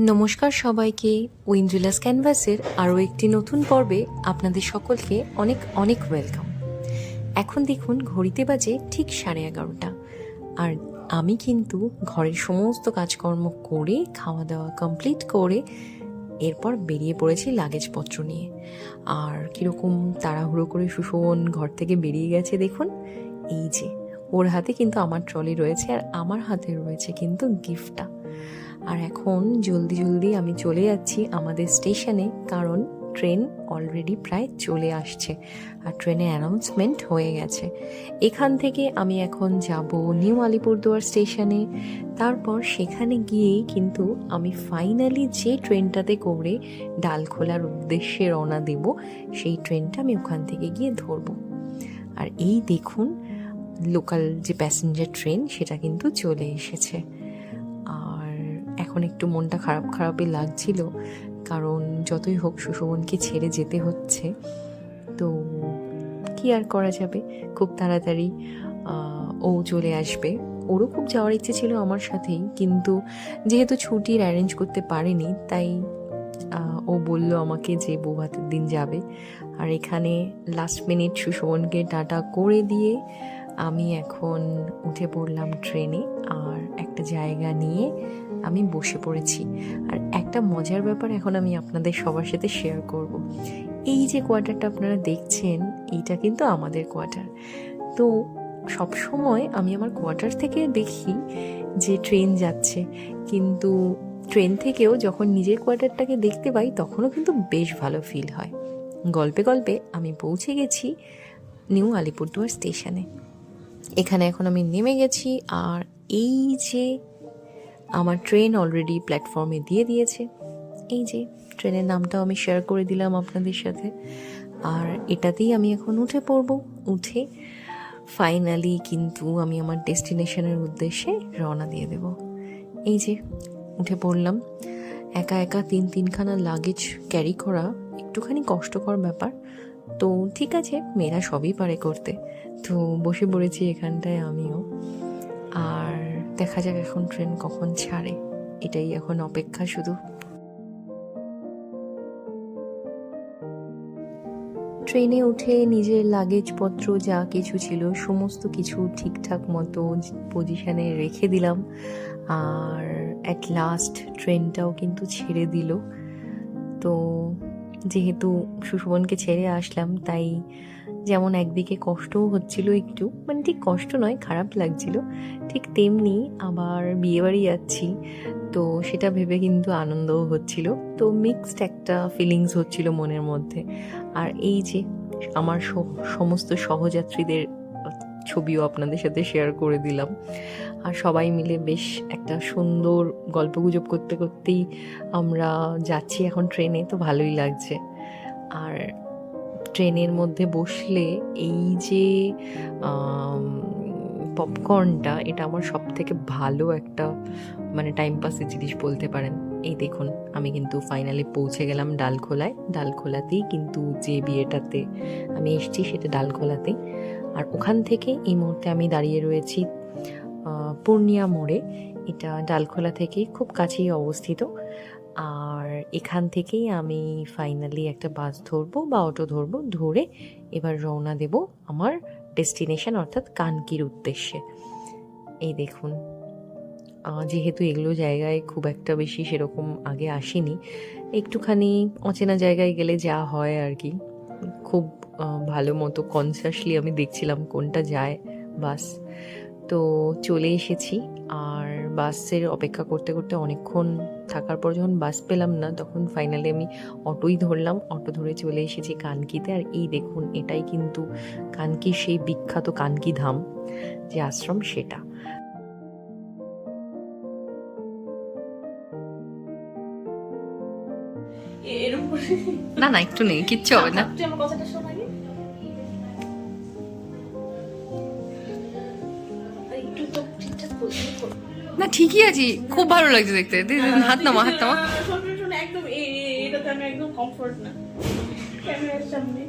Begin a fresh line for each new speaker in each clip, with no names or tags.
নমস্কার সবাইকে। উইন্ডুলাস ক্যানভাসের আরও একটি নতুন পর্বে আপনাদের সকলকে অনেক অনেক ওয়েলকাম। এখন দেখুন ঘড়িতে বাজে ঠিক সাড়ে এগারোটা। আর আমি কিন্তু ঘরের সমস্ত কাজকর্ম করে খাওয়া দাওয়া কমপ্লিট করে এরপর বেরিয়ে পড়েছি লাগেজপত্র নিয়ে। আর কীরকম তাড়াহুড়ো করে সুশোভন ঘর থেকে বেরিয়ে গেছে দেখুন। এই যে, ওর হাতে কিন্তু আমার ট্রলি রয়েছে আর আমার হাতে রয়েছে কিন্তু গিফটটা আর এখন জলদি জলদি আমি চলে যাচ্ছি আমাদের স্টেশনে, কারণ ট্রেন অলরেডি প্রায় চলে আসছে আর ট্রেনের অ্যানাউন্সমেন্ট হয়ে গেছে। এখান থেকে আমি এখন যাব নিউ আলিপুরদুয়ার স্টেশনে, তারপর সেখানে গিয়েই কিন্তু আমি ফাইনালি যে ট্রেনটাতে করে ডালখোলার উদ্দেশ্যে রওনা দেব, সেই ট্রেনটা আমি ওখান থেকে গিয়ে ধরবো। আর এই দেখুন লোকাল যে প্যাসেঞ্জার ট্রেন সেটা কিন্তু চলে এসেছে। এখন একটু মনটা খারাপ খারাপই লাগছিল, কারণ যতই হোক সুশোভনকে ছেড়ে যেতে হচ্ছে। তো কি আর করা যাবে? খুব তাড়াতাড়ি ও চলে আসবে। ওরও খুব যাওয়ার ইচ্ছে ছিল আমার সাথেই, কিন্তু যেহেতু ছুটির অ্যারেঞ্জ করতে পারেনি, তাই ও বলল আমাকে যে বউ ভাতের দিন যাবে। আর এখানে লাস্ট মিনিট সুশোভনকে টাটা করে দিয়ে আমি এখন উঠে পড়লাম ট্রেনে, আর একটা জায়গা নিয়ে আমি বসে পড়েছি। আর একটা মজার ব্যাপার এখন আমি আপনাদের সবার সাথে শেয়ার করব। এই যে কোয়ার্টারটা আপনারা দেখছেন, এইটা কিন্তু আমাদের কোয়ার্টার তো সব সময় আমি আমার কোয়ার্টার থেকে দেখি যে ট্রেন যাচ্ছে। কিন্তু ট্রেন থেকেও যখন নিজের কোয়ার্টারটাকে দেখতে পাই, তখনও কিন্তু বেশ ভালো ফিল হয়। গল্পে গল্পে আমি পৌঁছে গেছি নিউ আলিপুরদুয়ার স্টেশনে। এখানে এখন আমি নেমে গেছি, আর এই যে আমার ট্রেন অলরেডি প্ল্যাটফর্মে দিয়ে দিয়েছে। এই যে ট্রেনের নামটাও আমি শেয়ার করে দিলাম আপনাদের সাথে। আর এটাতেই আমি এখন উঠে পড়ব। উঠে ফাইনালি কিন্তু আমি আমার ডেস্টিনেশনের উদ্দেশ্যে রওনা দিয়ে দেব। এই যে, উঠে পড়লাম। একা একা তিন তিনখানা লাগেজ ক্যারি করা একটুখানি কষ্টকর ব্যাপার। তো ঠিক আছে, মেয়েরা সবই পারে করতে। তো বসে পড়েছি এখানটায় আমিও। আর দেখা যাক এখন ট্রেন কখন ছাড়ে। এটাই এখন অপেক্ষা শুধু। ট্রেনে উঠে নিজের লাগেজপত্র যা কিছু ছিল, সমস্ত কিছু ঠিকঠাক মতো পজিশনে রেখে দিলাম। আর অ্যাট লাস্ট ট্রেনটাও কিন্তু ছেড়ে দিল। তো যেহেতু সুশোভনকে ছেড়ে আসলাম, তাই যেমন একদিকে কষ্টও হচ্ছিল একটু মানে ঠিক কষ্ট নয়, খারাপ লাগছিল। ঠিক তেমনি আবার বিয়েবাড়ি যাচ্ছি, তো সেটা ভেবে কিন্তু আনন্দও হচ্ছিল। তো মিক্সড একটা ফিলিংস হচ্ছিল মনের মধ্যে। আর এই যে আমার সমস্ত সহযাত্রীদের ছবিও আপনাদের সাথে শেয়ার করে দিলাম। আর সবাই মিলে বেশ একটা সুন্দর গল্পগুজব করতে করতেই আমরা যাচ্ছি এখন ট্রেনে তো ভালোই লাগছে। আর ট্রেনের মধ্যে বসলে এই যে পপকর্নটা এটা আমার সব থেকে ভালো একটা মানে টাইম পাসের জিনিস বলতে পারেন। এই দেখুন, আমি কিন্তু ফাইনালি পৌঁছে গেলাম ডালখোলায়। ডালখোলাতেই কিন্তু যে বিয়েটাতে আমি এসেছি সেটা ডালখোলাতেই আর ওখান থেকে এই মুহূর্তে আমি দাঁড়িয়ে রয়েছি পূর্ণিয়া মোড়ে। এটা ডালখোলা থেকে খুব কাছেই অবস্থিত। আর এখান থেকেই আমি ফাইনালি একটা বাস ধরবো বা অটো ধরবো, ধরে এবার রওনা দেব আমার ডেস্টিনেশন অর্থাৎ কানকির উদ্দেশ্যে। এই দেখুন যেহেতু এগুলো জায়গায় খুব একটা বেশি সেরকম আগে আসিনি, একটুখানি অচেনা জায়গায় গেলে যা হয় আর কি। খুব ভালো মতো কনসাসলি আমি দেখছিলাম কোনটা যায় বাস তো চলে এসেছি। আর বাসের অপেক্ষা করতে করতে অনেকক্ষণ থাকার পর যখন বাস পেলাম না তখন ফাইনালি আমি অটোই ধরলাম। অটো ধরে চলে এসেছি কানকিতে। আর এই দেখুন এটাই কিন্তু কানকির সেই বিখ্যাত কানকি ধাম যে আশ্রম সেটা। না না একটু নেই কিচ্ছু হবে না।
আমার কথাটা শোন
না ঠিকই আছি। খুব ভালো লাগছে দেখতে। হাত নামা হাত নামা।
শোন শোন, শোন একদম এ- এ- এটাতে আমি একদম কমফোর্ট না। ক্যামেরার সামনে।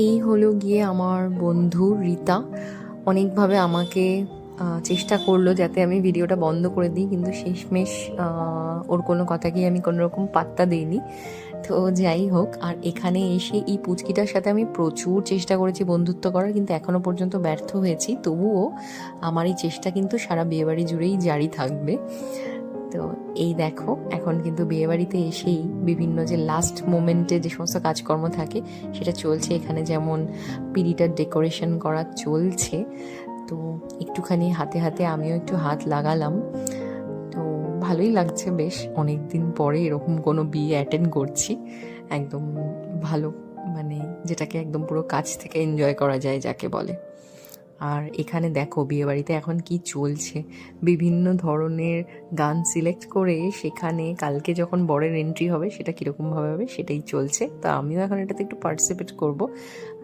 এই হলো গিয়ে আমার বন্ধু রীতা। অনেকভাবে আমাকে চেষ্টা করল যাতে আমি ভিডিওটা বন্ধ করে দিই, কিন্তু শেষমেশ ওর কোনো কথাকেই আমি কোনো রকম পাত্তা দিইনি। তো যাই হোক, আর এখানে এসে এই পুচকিটার সাথে আমি প্রচুর চেষ্টা করেছি বন্ধুত্ব করার, কিন্তু এখনও পর্যন্ত ব্যর্থ হয়েছি। তবুও আমার এই চেষ্টা কিন্তু সারা বিয়েবাড়ি জুড়েই জারি থাকবে। তো এই দেখো, এখন কিন্তু বিয়েবাড়িতে এসেই বিভিন্ন যে লাস্ট মোমেন্টে যে সমস্ত কাজকর্ম থাকে, সেটা চলছে। এখানে যেমন পিড়িটার ডেকোরেশন করা চলছে। তো একটুখানি হাতে হাতে আমিও একটু হাত লাগালাম। তো ভালোই লাগছে বেশ। অনেক দিন পরে এরকম কোনো বিয়ে অ্যাটেন্ড করছি। একদম ভালো মানে যেটাকে একদম পুরো কাছ থেকে এনজয় করা যায় যাকে বলে। আর এখানে দেখো বিয়েবাড়িতে এখন কি চলছে। বিভিন্ন ধরনের গান সিলেক্ট করে সেখানে কালকে যখন বরের এন্ট্রি হবে সেটা কীরকমভাবে হবে সেটাই চলছে। তো আমিও এখন এটাতে একটু পার্টিসিপেট করব।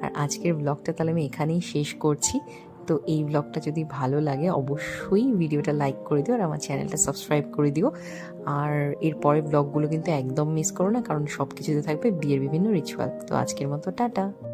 আর আজকের ব্লগটা তাহলে আমি এখানেই শেষ করছি। তো এই ব্লগটা যদি ভালো লাগে, অবশ্যই ভিডিওটা লাইক করে দিও আর আমার চ্যানেলটা সাবস্ক্রাইব করে দিও। আর এর পরের ব্লগগুলো কিন্তু একদম মিস করো না, কারণ সব কিছুতে থাকবে বিয়ের বিভিন্ন রিচুয়াল তো আজকের মতো, টাটা।